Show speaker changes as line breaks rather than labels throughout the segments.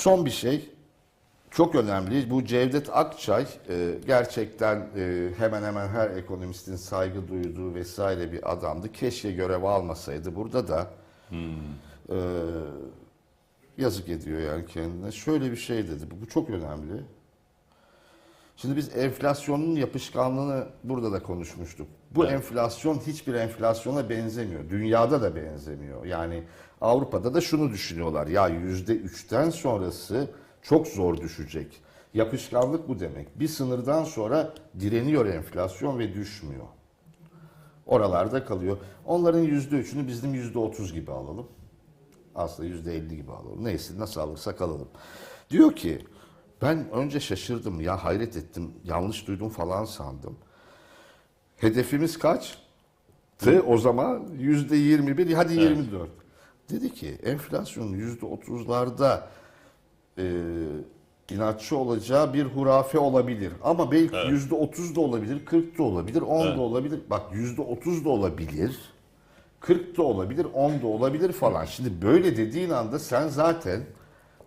Son bir şey. Çok önemli. Bu Cevdet Akçay e, gerçekten e, hemen hemen her ekonomistin saygı duyduğu vesaire bir adamdı. Keşke görev almasaydı. Burada da e, yazık ediyor yani kendine. Şöyle bir şey dedi. Bu çok önemli. Şimdi biz enflasyonun yapışkanlığını burada da konuşmuştuk. Bu
Evet.
enflasyon hiçbir enflasyona benzemiyor. Dünyada da benzemiyor. Yani Avrupa'da da şunu düşünüyorlar. Ya yüzde üçten sonrası çok zor düşecek. Yapışkanlık bu demek. Bir sınırdan sonra direniyor enflasyon ve düşmüyor. Oralarda kalıyor. Onların yüzde üçünü bizim yüzde otuz gibi alalım. Aslında yüzde elli gibi alalım. Neyse nasıl alırsak alalım. Diyor ki ben önce şaşırdım ya hayret ettim. Yanlış duydum falan sandım. Hedefimiz kaç? Tı o zaman yüzde yirmi bir hadi
Evet.
yirmi dört. Dedi ki enflasyonun yüzde otuzlarda e, inatçı olacağı bir hurafe olabilir. Ama belki
Evet.
yüzde otuz da olabilir, kırk da olabilir, on
Evet.
da olabilir. Bak yüzde otuz da olabilir, kırk da olabilir, on da olabilir falan. Şimdi böyle dediğin anda sen zaten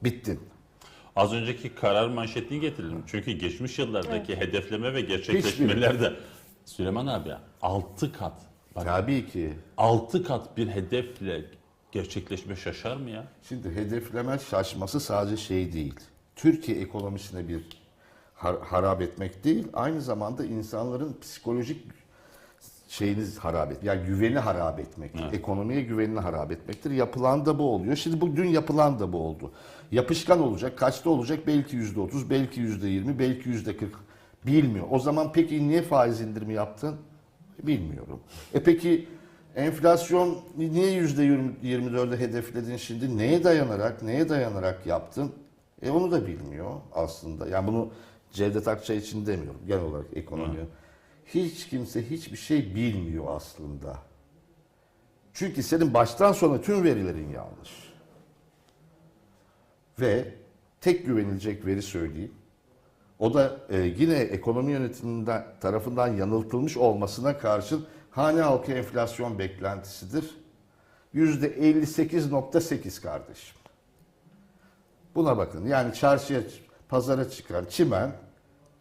bittin.
Az önceki karar manşetini getirelim. Çünkü geçmiş yıllardaki hedefleme ve gerçekleşmelerde Süleyman abi 6 kat. Bak,
Tabii ki.
6 kat bir hedefle gerçekleşme şaşar mı ya?
Şimdi hedefleme şaşması sadece şey değil. Türkiye ekonomisine bir har- harap etmek değil, aynı zamanda insanların psikolojik şeyini harap et, yani güveni harap etmektir.
Evet.
Ekonomiye güvenini harap etmektir. Yapılan da bu oluyor. Şimdi bu dün yapılan da bu oldu. Yapışkan olacak, kaçta olacak? Belki yüzde otuz, belki yüzde yirmi, belki yüzde kırk. Bilmiyor. O zaman peki niye faiz indirimi yaptın? Bilmiyorum. E peki enflasyon niye yüzde yirmi dörde hedefledin şimdi? Neye dayanarak, neye dayanarak yaptın? E onu da bilmiyor aslında. Yani bunu Cevdet Akçay için demiyorum. Genel olarak ekonomi. Hiç kimse hiçbir şey bilmiyor aslında. Çünkü senin baştan sona tüm verilerin yanlış. Ve tek güvenilecek veri söyleyeyim. O da e, yine ekonomi yönetiminden tarafından yanıltılmış olmasına karşın hane halkı enflasyon beklentisidir. Yüzde 58.8 kardeşim. Buna bakın. Yani çarşıya, pazara çıkan çimen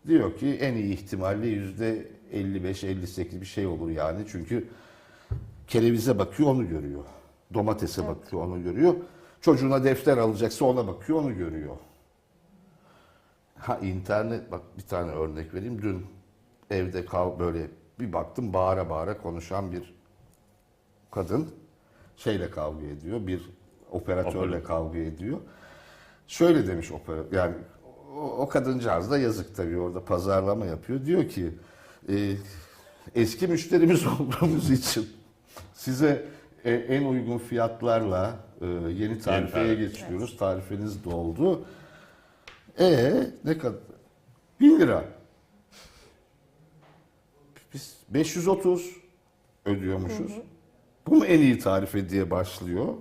diyor ki en iyi ihtimalle yüzde 55-58 bir şey olur yani. Çünkü kerevize bakıyor onu görüyor. Domatese bakıyor onu görüyor. Çocuğuna defter alacaksa ona bakıyor onu görüyor. Ha internet bak bir tane örnek vereyim. Dün evde kal böyle bir baktım bağıra bağıra konuşan bir kadın şeyle kavga ediyor. Bir operatörle
Operatör.
kavga ediyor. Şöyle demiş operatör yani o, o kadıncağız da yazık tabii orada pazarlama yapıyor. Diyor ki e, eski müşterimiz olduğumuz için size e, en uygun fiyatlarla e, yeni tarifeye
tarife.
geçiyoruz. Tarifeniz doldu. E ne kadar? 1000 lira. Biz 530 ödüyormuşuz. Bu mu en iyi tarife diye başlıyor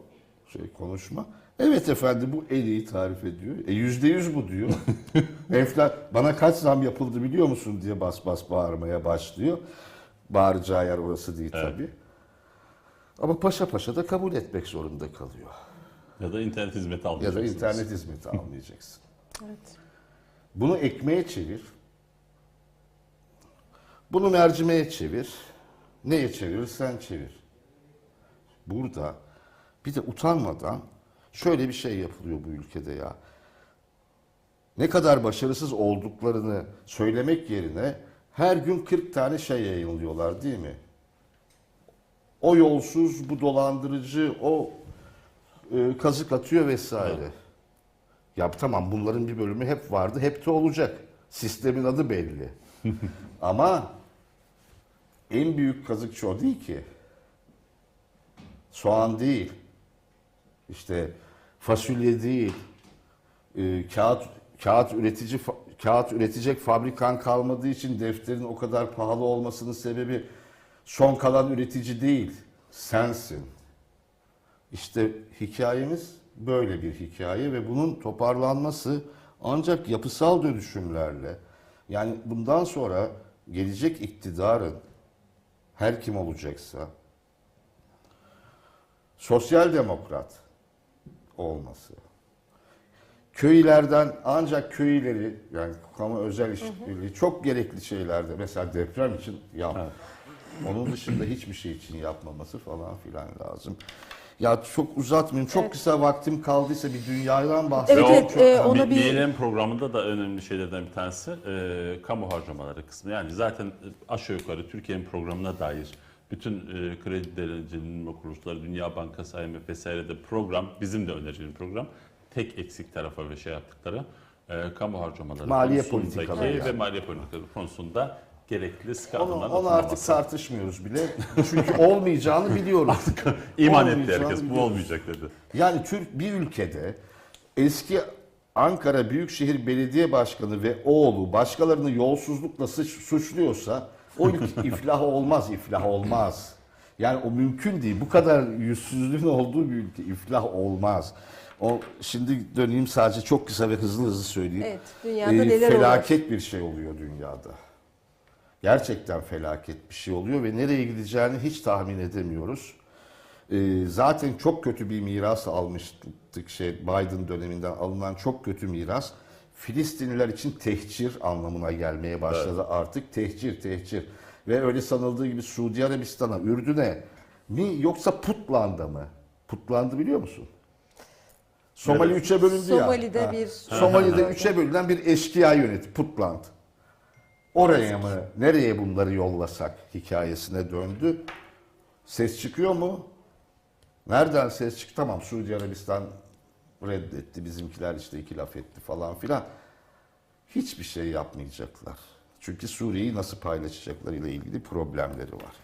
şey konuşma. Evet efendim bu en iyi tarife diyor. E yüzde yüz bu diyor. Enfla bana kaç zam yapıldı biliyor musun diye bas bas bağırmaya başlıyor. Bağıracağı yer orası değil
Evet.
tabii. Ama paşa paşa da kabul etmek zorunda kalıyor.
Ya da internet hizmeti
Ya da internet hizmeti almayacaksın.
Evet.
Bunu ekmeğe çevir. Bunu mercimeğe çevir. Neye çevirirsen çevir. Burada bir de utanmadan şöyle bir şey yapılıyor bu ülkede ya. Ne kadar başarısız olduklarını söylemek yerine her gün 40 tane şey yayınlıyorlar değil mi? O yolsuz, bu dolandırıcı, o e, kazık atıyor vesaire. Ya tamam bunların bir bölümü hep vardı, hep de olacak. Sistemin adı belli. Ama en büyük kazıkçı o değil ki. Soğan değil. İşte fasulye değil. Ee, kağıt kağıt üretici kağıt üretecek fabrikan kalmadığı için defterin o kadar pahalı olmasının sebebi son kalan üretici değil. Sensin. İşte hikayemiz böyle bir hikaye ve bunun toparlanması ancak yapısal dönüşümlerle yani bundan sonra gelecek iktidarın her kim olacaksa sosyal demokrat olması, Köylerden ancak köyleri yani kamu özel işbirliği çok gerekli şeylerde mesela deprem için yap. Onun dışında hiçbir şey için yapmaması falan filan lazım. Ya çok uzatmayayım. Çok kısa vaktim kaldıysa bir dünyadan bahsedeyim.
Evet, evet,
çok-
e, ona
bir,
bir-
BLM programında da önemli şeylerden bir tanesi e, kamu harcamaları kısmı. Yani zaten aşağı yukarı Türkiye'nin programına dair bütün e, kredi derecelendirme kuruluşları, Dünya Bankası, IMF vesaire de program, bizim de önerdiğimiz program tek eksik tarafa ve şey yaptıkları e, kamu harcamaları
Maliye politikaları
ve
yani.
maliye politikaları konusunda gerekli sıkı
Onu, onu artık tartışmıyoruz bile. Çünkü olmayacağını biliyoruz.
İman etti herkes. Bu olmayacak dedi.
Yani Türk bir ülkede eski Ankara Büyükşehir Belediye Başkanı ve oğlu başkalarını yolsuzlukla suç- suçluyorsa o ülke iflah olmaz, iflah olmaz. Yani o mümkün değil. Bu kadar yüzsüzlüğün olduğu bir ülke iflah olmaz. O şimdi döneyim sadece çok kısa ve hızlı hızlı söyleyeyim.
Evet, dünyada
Ee,
neler
felaket bir şey oluyor dünyada. Gerçekten felaket bir şey oluyor ve nereye gideceğini hiç tahmin edemiyoruz. Ee, zaten çok kötü bir miras almıştık şey Biden döneminden alınan çok kötü miras Filistinliler için tehcir anlamına gelmeye başladı artık tehcir tehcir ve öyle sanıldığı gibi Suudi Arabistan'a Ürdün'e mi yoksa Putland'a mı? Putland'ı biliyor musun? Somali
Evet.
üçe bölündü ya.
Somali'de
Ha.
bir-
Somali'de üçe bölünen bir eşkıya yöneti Putland. Oraya mı, nereye bunları yollasak hikayesine döndü. Ses çıkıyor mu? Nereden ses çıktı? Tamam Suudi Arabistan reddetti. Bizimkiler işte iki laf etti falan filan. Hiçbir şey yapmayacaklar. Çünkü Suriye'yi nasıl paylaşacaklarıyla ilgili problemleri var.